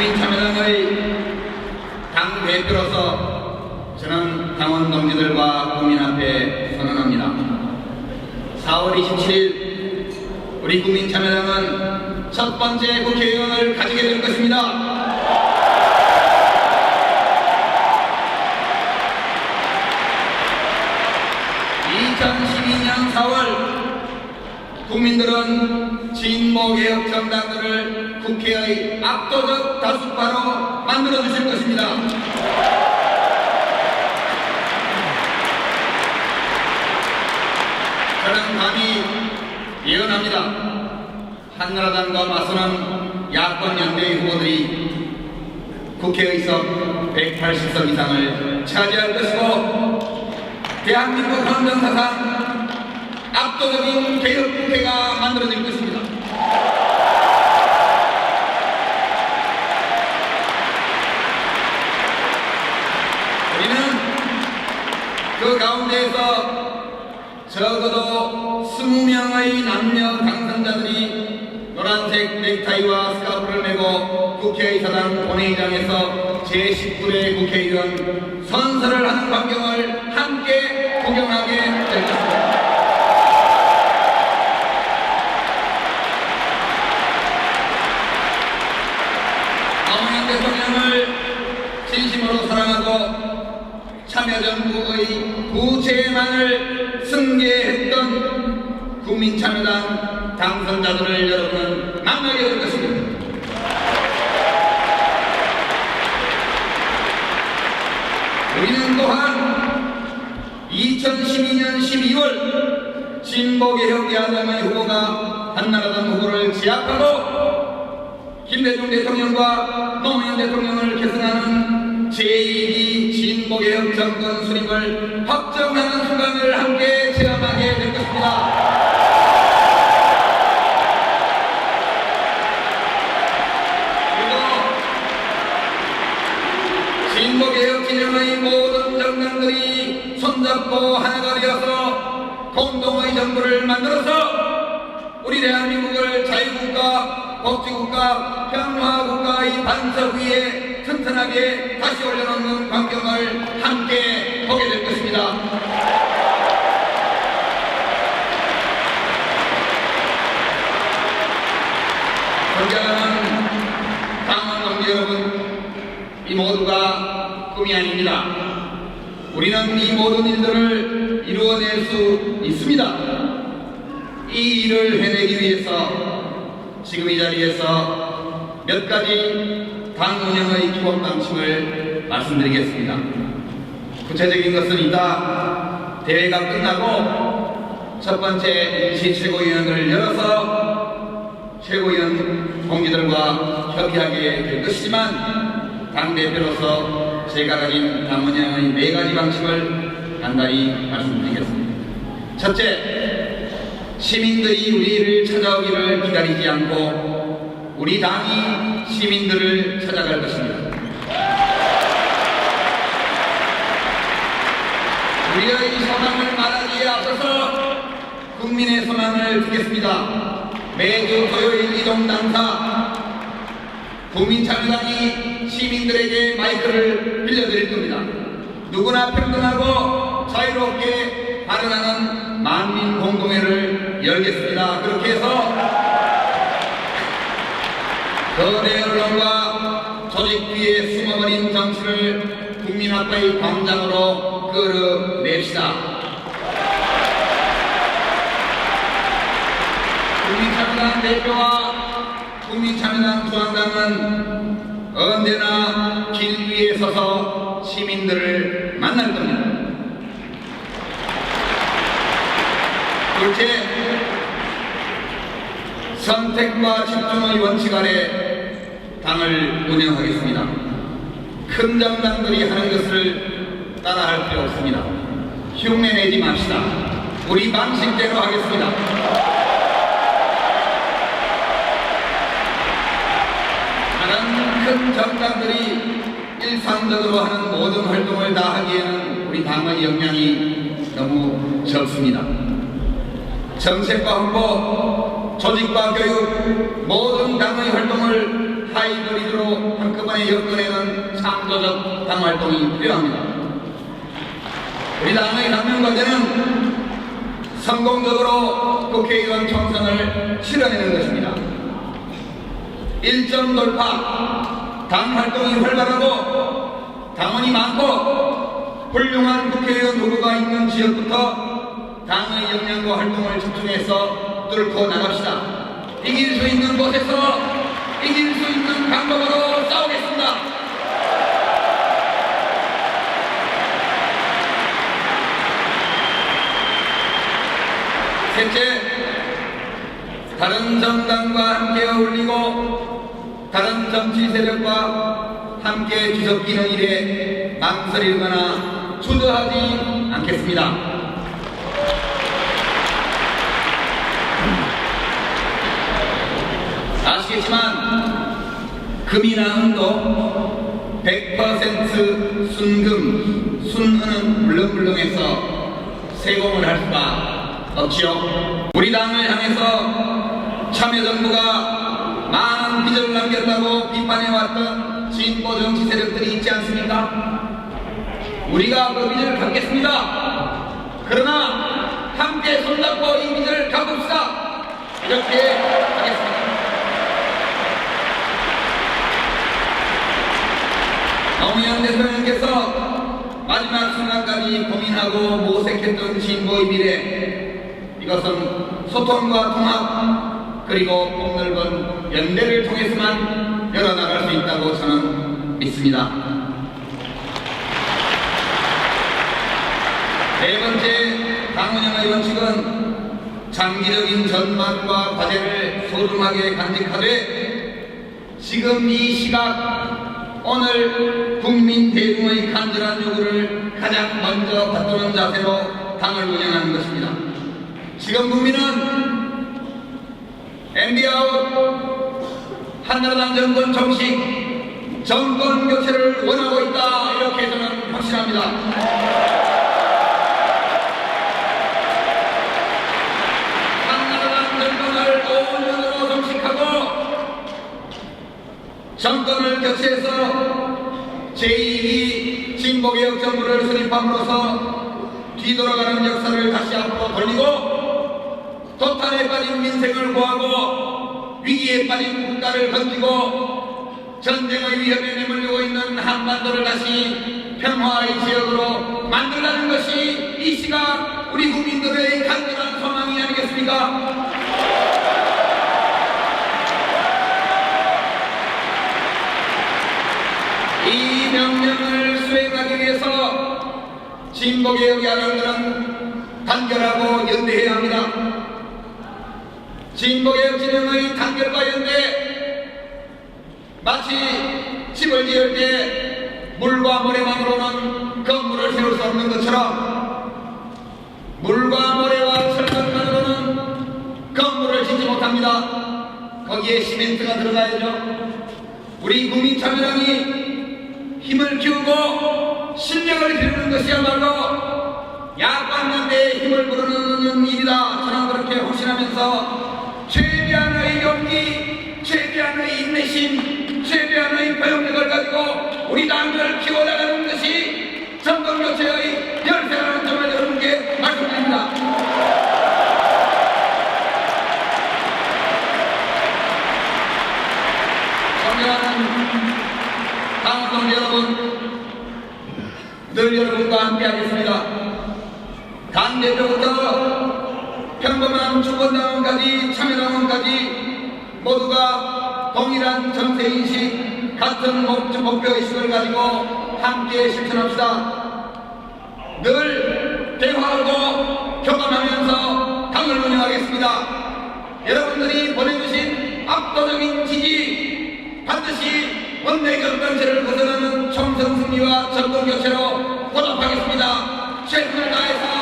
국민참여당의 당 대표로서 저는 당원 동지들과 국민 앞에 선언합니다. 4월 27일 우리 국민참여당은 첫 번째 국회의원을 가지게 될 것입니다. (2012년 4월) 국민들은 진보개혁 정당들을 국회의 압도적 다수파로 만들어 주실 것입니다. 저는 감히 예언합니다. 한나라당과 맞서는 야권 연대 후보들이 국회의석 180석 이상을 차지할 것이고 대한민국 헌정사상 압도적인 개혁 국회가 만들어질 것입니다. 우리는 그 가운데에서 적어도 20명의 남녀 당선자들이 노란색 넥타이와 스카프를 메고 국회의사당 본회의장에서 제19대 국회의원 선서를 하는 광경을 함께 구경하게. 노무현 대통령을 진심으로 사랑하고 참여정부의 부채만을 승계했던 국민참여당 당선자들을 여러분은 만나게 될 것입니다. 우리는 또한 2012년 12월 진보개혁 야당의 후보가 한나라당 후보를 제압하고 김대중 대통령과 노무현 대통령을 계승하는 제2기 진보개혁 정권 수립을 확정하는 순간을 함께 체험하게 될 것입니다. 그리고 진보개혁 진영의 모든 정당들이 손잡고 하나가 되어서 공동의 정부를 만들어서 우리 대한민국을 자유국가, 법치국가, 평화국가의 반석 위에 튼튼하게 다시 올려놓는 광경을 함께 보게 될 것입니다. 존경하는 당원 동지 여러분, 이 모두가 꿈이 아닙니다. 우리는 이 모든 일들을 이루어낼 수 있습니다. 이 일을 해내기 위해서 지금 이 자리에서 몇 가지 당 운영의 기본 방침을 말씀드리겠습니다. 구체적인 것은 이따 대회가 끝나고 첫 번째 임시 최고위원을 열어서 최고위원 동지들과 협의하게 될 것이지만 당대표로서 제가 가진 당원양의 네 가지 방침을 간단히 말씀드리겠습니다. 첫째, 시민들이 우리를 찾아오기를 기다리지 않고 우리 당이 시민들을 찾아갈 것입니다. 우리의 소망을 말하기에 앞서서 국민의 소망을 듣겠습니다. 매주 토요일 이동 당사 국민참여당이 시민들에게 마이크를 빌려드릴 겁니다. 누구나 평등하고 자유롭게 발언하는 만민 공동회를 열겠습니다. 그렇게 해서 거대 언론과 조직 뒤에 숨어버린 정치를 국민 앞의 광장으로 끌어냅시다. 국민참여당 대표와 국민참여당 중앙당은 언제나 길 위에 서서 시민들을 만날 겁니다. 둘째, 선택과 집중의 원칙 아래 당을 운영하겠습니다. 큰 정당들이 하는 것을 따라할 필요 없습니다. 흉내 내지 맙시다. 우리 방식대로 하겠습니다. 다른 큰 정당들이 일상적으로 하는 모든 활동을 다 하기에는 우리 당의 역량이 너무 적습니다. 정책과 홍보, 조직과 교육, 모든 당의 활동을 하이브리드로 한꺼번에 엮어내는 창조적 당활동이 필요합니다. 우리 당의 당면과제는 성공적으로 국회의원 총선을 치러내는 것입니다. 1점 돌파, 당 활동이 활발하고 당원이 많고 훌륭한 국회의원 후보가 있는 지역부터 당의 역량과 활동을 집중해서 뚫고 나갑시다. 이길 수 있는 곳에서 이길 수 있는 방법으로 싸우겠습니다. 셋째, 다른 정당과 함께 어울리고 다른 정치 세력과 함께 뒤섞이는 일에 망설이거나 주저하지 않겠습니다. 아시겠지만 금이나 은도 100% 순금, 순은은 물렁물렁해서 세공을 할 수가 없지요. 우리 당을 향해서 참여정부가 많은 빚을 남겼다고 비판해왔던 진보 정치 세력들이 있지 않습니까? 우리가 그 빚을 갚겠습니다. 그러나 함께 손잡고 이 빚을 갚읍시다. 이렇게 하겠습니다. 노무현 대통령께서 마지막 순간까지 고민하고 모색했던 진보의 미래 이것은 소통과 통합 그리고 폭넓은 연대를 통해서만 열어나갈 수 있다고 저는 믿습니다. 네 번째 당운영의 원칙은 장기적인 전망과 과제를 소중하게 간직하되 지금 이 시각 오늘 국민 대중의 간절한 요구를 가장 먼저 받도는 자세로 당을 운영하는 것입니다. 지금 국민은 MB 아웃 한나라당 정권 정식 정권 교체를 원하고 있다 이렇게 저는 확신합니다. 한나라당 정권을 5년으로 정식하고 정권을 교체해서 제2기 진보개혁 정부를 수립함으로써 뒤돌아가는 역사를 다시 앞으로 돌리고 도탄에 빠진 민생을 구하고 위기에 빠진 국가를 건지고 전쟁의 위협에 내몰리고 있는 한반도를 다시 평화의 지역으로 만들라는 것이 이 시각 우리 국민들의 간절한 소망이 아니겠습니까? 이 명령을 수행하기 위해서 진보개혁의 아령들은 단결하고 연대해야 합니다. 진보개혁 진영의 단결과 연대 마치 집을 지을 때 물과 모래만으로는 건물을 세울 수 없는 것처럼 물과 모래와 철근만으로는 건물을 짓지 못합니다. 거기에 시멘트가 들어가야죠. 우리 국민 참여당이 힘을 키우고 실력을 기르는 것이야말로 야권연대의 힘을 부르는 일이다. 저는 그렇게 확신하면서 최대한의 용기, 최대한의 인내심, 최대한의 포용력을 가지고 우리 당을 키워나가는 것이 정권교체의 열쇠라는 점을 여러분께 말씀드립니다. 존경하는 당원 여러분, 늘 여러분과 함께 하겠습니다. 당 대표부터 평범한 주권당원까지 참여당원까지 모두가 동일한 정세인식, 같은 목표의식을 가지고 함께 실천합시다. 늘 대화하고 교감하면서 당을 운영하겠습니다. 여러분들이 보내주신 압도적인 지지 반드시 원내적 정세를 거스르는 총선 승리와 정권 교체로 보답하겠습니다. 최선을 다해서